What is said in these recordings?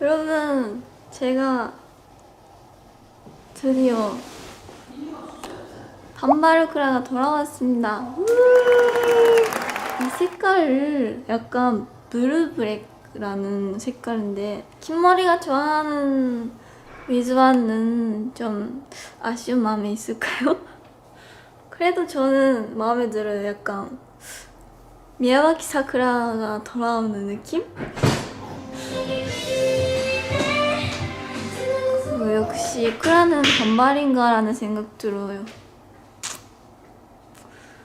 여러분, 제가 드디어 단바르크라가 돌아왔습니다. 이 색깔을 약간 블루블랙라는 색깔인데 흰머리가 좋아하는 위즈와는 좀 아쉬운 마음이 있을까요? 그래도 저는 마음에 들어요. 약간 미야와키 사쿠라가 돌아오는 느낌? 어, 역시 쿠라는 단발인가라는 생각 들어요.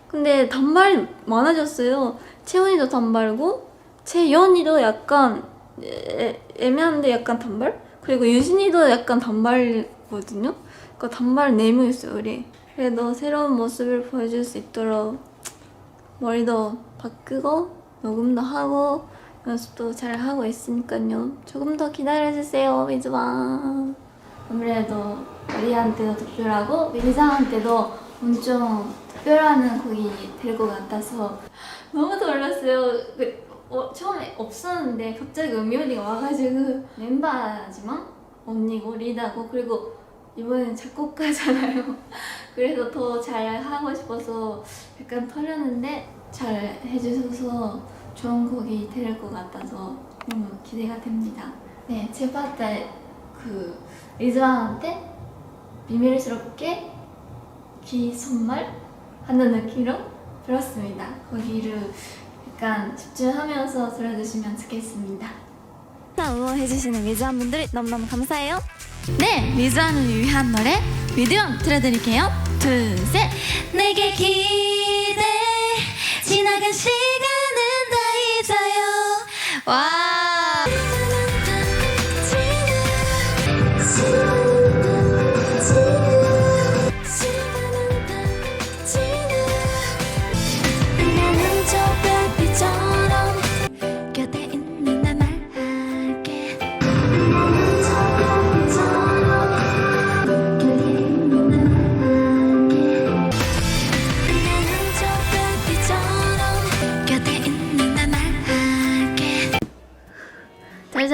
근데 단발이 많아졌어요. 채원이도 단발고 채연이도 약간 애, 애매한데 약간 단발? 그리고 유진이도 약간 단발이거든요. 그러니까 단발 4명 있어요, 우리. 그래도 새로운 모습을 보여줄 수 있도록 머리도 바꾸고 녹음도 하고 연습도 잘 하고 있으니까요. 조금 더 기다려주세요, 미즈와. 아무래도 우리한테도 특별하고 미즈한테도 엄청 특별한 곡이 될 것 같아서 너무 놀랐어요. 그, 어, 처음에 없었는데 갑자기 음요리가 와가지고 멤버지만 언니고 리더고 그리고 이번엔 작곡가잖아요. 그래서 더 잘 하고 싶어서 약간 털렸는데 잘 해주셔서 좋은 곡이 될 것 같아서 너무 기대가 됩니다. 네, 제발 그 리즈왕한테 비밀스럽게 귀 선물 하는 느낌으로 들었습니다. 거기를 약간 집중하면서 들어주시면 좋겠습니다. 응원해주시는 미즈한 분들 너무너무 감사해요. 네, 미즈한을 위한 노래 미디엄 들려드릴게요. 둘, 셋. 내게 기대 지나간 시간은 다 잊어요. 와.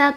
잘자